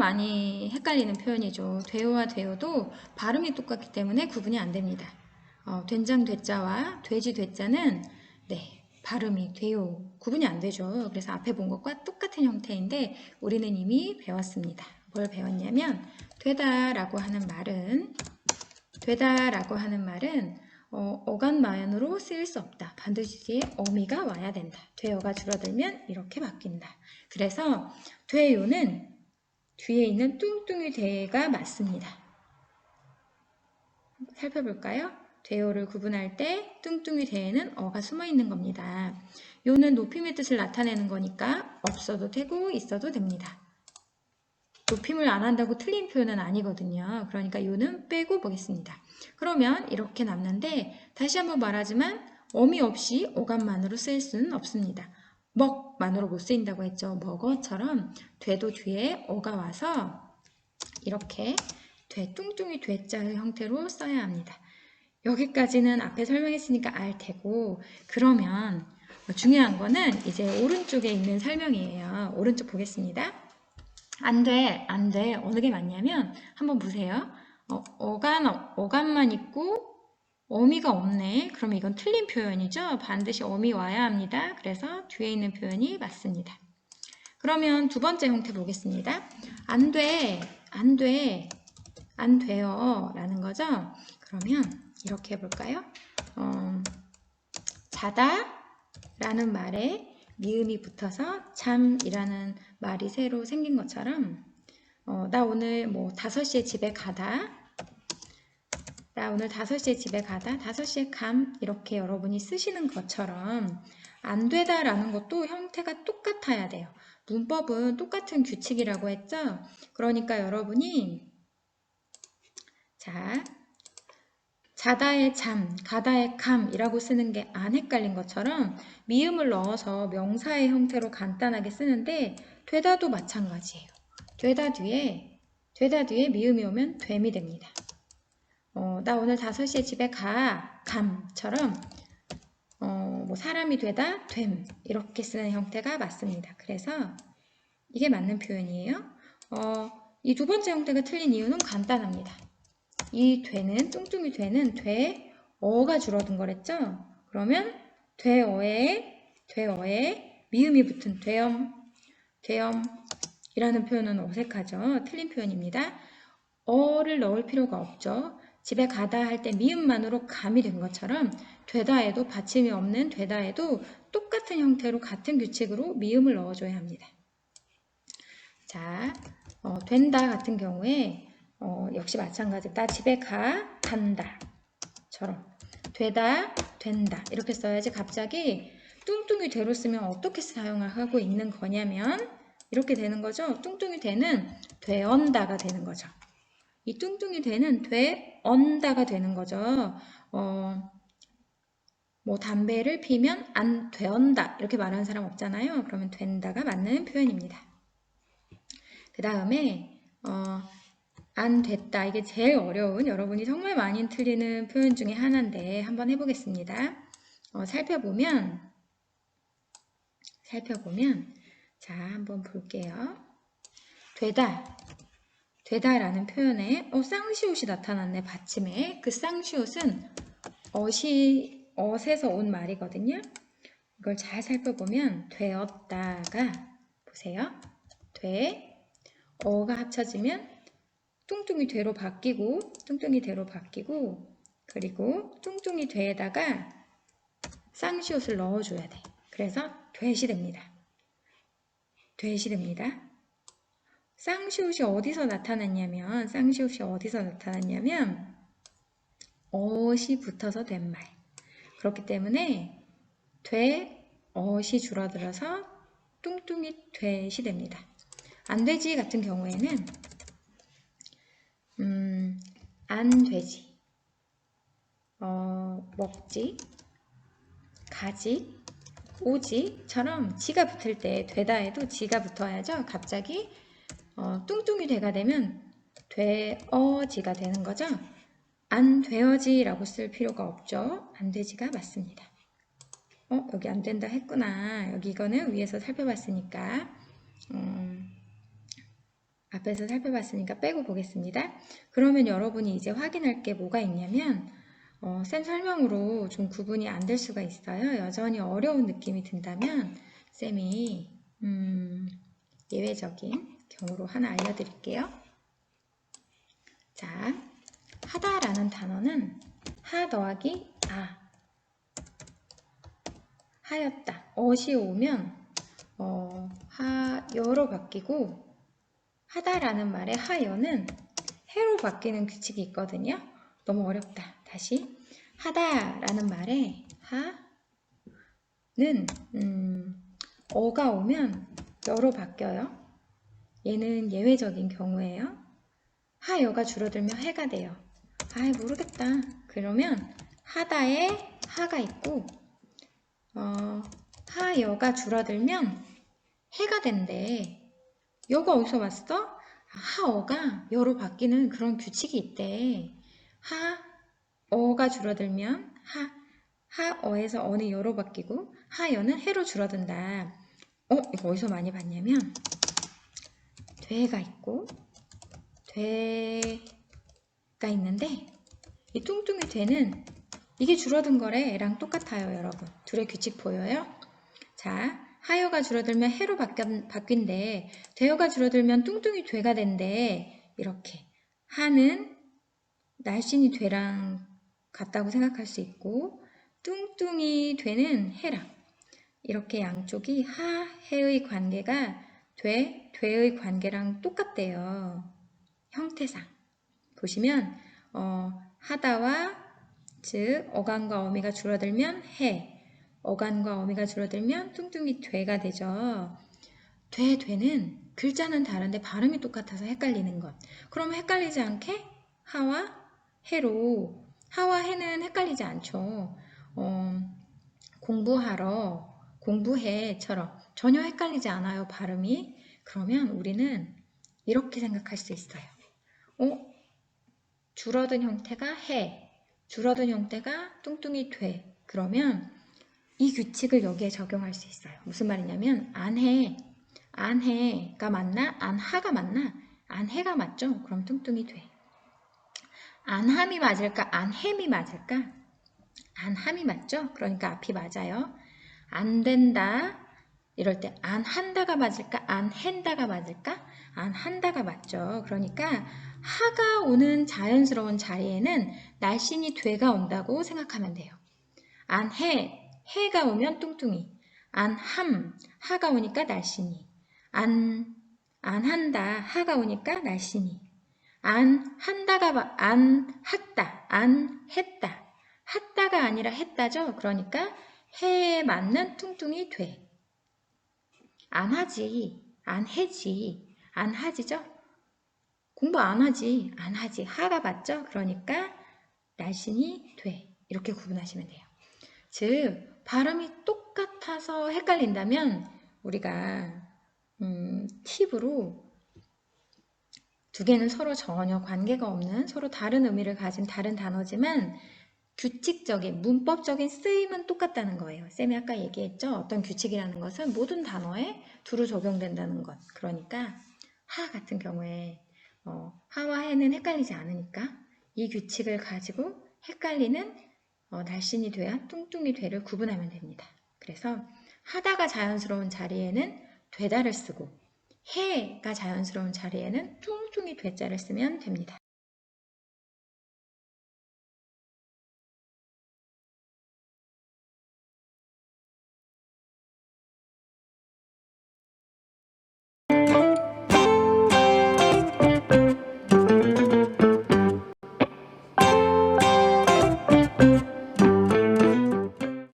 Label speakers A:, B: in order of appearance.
A: 많이 헷갈리는 표현이죠. 되어와 되어도 발음이 똑같기 때문에 구분이 안 됩니다. 어, 된장 되자와 돼지 되자는 네, 발음이 되어 구분이 안 되죠. 그래서 앞에 본 것과 똑같은 형태인데 우리는 이미 배웠습니다. 뭘 배웠냐면 되다라고 하는 말은 되다라고 하는 말은 어, 어간 마연으로 쓰일 수 없다. 반드시 뒤에 어미가 와야 된다. 되어가 줄어들면 이렇게 바뀐다. 그래서 되요는 뒤에 있는 뚱뚱이 되가 맞습니다. 살펴볼까요? 되요를 구분할 때 뚱뚱이 되에는 어가 숨어 있는 겁니다. 요는 높임의 뜻을 나타내는 거니까 없어도 되고 있어도 됩니다. 높임을 안 한다고 틀린 표현은 아니거든요. 그러니까 요는 빼고 보겠습니다. 그러면 이렇게 남는데 다시 한번 말하지만 어미 없이 어감만으로 쓰일 수는 없습니다. 먹만으로 못 쓰인다고 했죠. 먹어처럼 되도 뒤에 어가 와서 이렇게 돼 뚱뚱이 돼자의 형태로 써야 합니다. 여기까지는 앞에 설명했으니까 알 테고 그러면 중요한 거는 이제 오른쪽에 있는 설명이에요. 오른쪽 보겠습니다. 안 돼, 안 돼. 어느 게 맞냐면 한번 보세요. 어, 어간, 어간만 있고 어미가 없네. 그럼 이건 틀린 표현이죠. 반드시 어미 와야 합니다. 그래서 뒤에 있는 표현이 맞습니다. 그러면 두 번째 형태 보겠습니다. 안 돼, 안 돼, 안 돼요. 라는 거죠. 그러면 이렇게 해볼까요? 어, 자다 라는 말에 미음이 붙어서 잠이라는 말이 새로 생긴 것처럼 어, 나 오늘 뭐 5시에 집에 가다 나 오늘 5시에 집에 가다 5시에 감 이렇게 여러분이 쓰시는 것처럼 안 되다 라는 것도 형태가 똑같아야 돼요. 문법은 똑같은 규칙이라고 했죠? 그러니까 여러분이 자 자다의 잠, 가다의 감이라고 쓰는 게 안 헷갈린 것처럼 미음을 넣어서 명사의 형태로 간단하게 쓰는데 되다도 마찬가지예요. 되다 뒤에 되다 뒤에 미음이 오면 됨이 됩니다. 어, 나 오늘 5시에 집에 가 감처럼 어, 뭐 사람이 되다 됨 이렇게 쓰는 형태가 맞습니다. 그래서 이게 맞는 표현이에요. 어, 이 두 번째 형태가 틀린 이유는 간단합니다. 이 되는 뚱뚱이 되는 돼 어가 줄어든 거랬죠? 그러면 되어에 되어에 미음이 붙은 되엄 되엄이라는 표현은 어색하죠. 틀린 표현입니다. 어를 넣을 필요가 없죠. 집에 가다 할 때 미음만으로 감이 된 것처럼 되다에도 받침이 없는 되다에도 똑같은 형태로 같은 규칙으로 미음을 넣어줘야 합니다. 자, 어, 된다 같은 경우에 어, 역시 마찬가지. 나 집에 가, 간다. 처럼. 되다, 된다. 이렇게 써야지 갑자기 뚱뚱이 되로 쓰면 어떻게 사용을 하고 있는 거냐면 이렇게 되는 거죠. 뚱뚱이 되는 되언다가 되는 거죠. 이 뚱뚱이 되는 되 언다가 되는 거죠. 어, 뭐 담배를 피면 안 되언다 이렇게 말하는 사람 없잖아요. 그러면 된다가 맞는 표현입니다. 그 다음에 어, 안 됐다. 이게 제일 어려운 여러분이 정말 많이 틀리는 표현 중에 하나인데 한번 해보겠습니다. 어, 살펴보면 살펴보면 자 한번 볼게요. 되다 되다라는 표현에 어, 쌍시옷이 나타났네 받침에 그 쌍시옷은 어시 어에서 온 말이거든요. 이걸 잘 살펴보면 되었다가 보세요. 돼 어가 합쳐지면 뚱뚱이 되로 바뀌고 뚱뚱이 되로 바뀌고 그리고 뚱뚱이 되에다가 쌍시옷을 넣어줘야 돼. 그래서 되시 됩니다. 되시 됩니다. 쌍시옷이 어디서 나타났냐면 쌍시옷이 어디서 나타났냐면 어시 붙어서 된 말. 그렇기 때문에 돼, 어시 줄어들어서 뚱뚱이 되시 됩니다. 안 되지 같은 경우에는 음, 안 되지, 어, 먹지, 가지, 오지처럼 지가 붙을 때 되다 해도 지가 붙어야죠. 갑자기 어, 뚱뚱이 돼가 되면 되어지가 되는 거죠. 안 되어지라고 쓸 필요가 없죠. 안 되지가 맞습니다. 어, 여기 안 된다 했구나. 여기 이거는 위에서 살펴봤으니까 음, 앞에서 살펴봤으니까 빼고 보겠습니다. 그러면 여러분이 이제 확인할 게 뭐가 있냐면 어, 쌤 설명으로 좀 구분이 안 될 수가 있어요. 여전히 어려운 느낌이 든다면 쌤이 음, 예외적인 경우로 하나 알려드릴게요. 자, 하다라는 단어는 하 더하기 아 하였다. 어시 오면 어, 하여로 바뀌고 하다라는 말의 하여는 해로 바뀌는 규칙이 있거든요. 너무 어렵다. 다시 하다라는 말에 하는 음, 어가 오면 여로 바뀌어요. 얘는 예외적인 경우예요. 하여가 줄어들면 해가 돼요. 아이 모르겠다. 그러면 하다에 하가 있고 어, 하여가 줄어들면 해가 된대. 여가 어디서 왔어? 하어가 여로 바뀌는 그런 규칙이 있대. 하어가 줄어들면 하 하어에서 어는 여로 바뀌고 하여는 해로 줄어든다. 어, 이거 어디서 많이 봤냐면 되가 있고 되가 있는데 이 뚱뚱이 되는 이게 줄어든 거래 랑 똑같아요, 여러분. 둘의 규칙 보여요? 자, 하여가 줄어들면 해로 바뀐, 바뀐대. 되어가 줄어들면 뚱뚱이 되가 된대. 이렇게. 하는 날씬이 되랑 같다고 생각할 수 있고, 뚱뚱이 되는 해랑. 이렇게 양쪽이 하, 해의 관계가 돼, 되의 관계랑 똑같대요. 형태상. 보시면, 어, 하다와 즉 어간과 어미가 줄어들면 해, 어간과 어미가 줄어들면 뚱뚱이 되가 되죠. 돼, 되는 글자는 다른데 발음이 똑같아서 헷갈리는 것. 그러면 헷갈리지 않게 하와 해로 하와 해는 헷갈리지 않죠. 어, 공부하러 공부해처럼 전혀 헷갈리지 않아요 발음이. 그러면 우리는 이렇게 생각할 수 있어요. 어? 줄어든 형태가 해, 줄어든 형태가 뚱뚱이 돼. 그러면 이 규칙을 여기에 적용할 수 있어요. 무슨 말이냐면 안 해, 안 해가 맞나? 안 하가 맞나? 안 해가 맞죠? 그럼 뚱뚱이 돼. 안 함이 맞을까? 안 햄이 맞을까? 안 함이 맞죠? 그러니까 앞이 맞아요. 안 된다. 이럴 때 안 한다가 맞을까? 안 한다가 맞을까? 안 한다가 맞죠. 그러니까 하가 오는 자연스러운 자리에는 날씬이 돼가 온다고 생각하면 돼요. 안 해, 해가 오면 뚱뚱이. 안 함, 하가 오니까 날씬이. 안, 안 한다, 하가 오니까 날씬이. 안 한다가, 안 했다, 안 했다. 했다가 아니라 했다죠? 그러니까 해에 맞는 뚱뚱이 돼. 안 하지, 안 해지, 안 하지죠? 공부 안 하지, 안 하지. 하가 맞죠? 그러니까 날씬이 돼. 이렇게 구분하시면 돼요. 즉, 발음이 똑같아서 헷갈린다면 우리가 음, 팁으로 두 개는 서로 전혀 관계가 없는 서로 다른 의미를 가진 다른 단어지만 규칙적인 문법적인 쓰임은 똑같다는 거예요. 쌤이 아까 얘기했죠. 어떤 규칙이라는 것은 모든 단어에 두루 적용된다는 것. 그러니까 하 같은 경우에 어, 하와 해는 헷갈리지 않으니까 이 규칙을 가지고 헷갈리는 어, 날씬이 돼야 뚱뚱이 돼를 구분하면 됩니다. 그래서 하다가 자연스러운 자리에는 되다를 쓰고 해가 자연스러운 자리에는 뚱뚱이 되자를 쓰면 됩니다.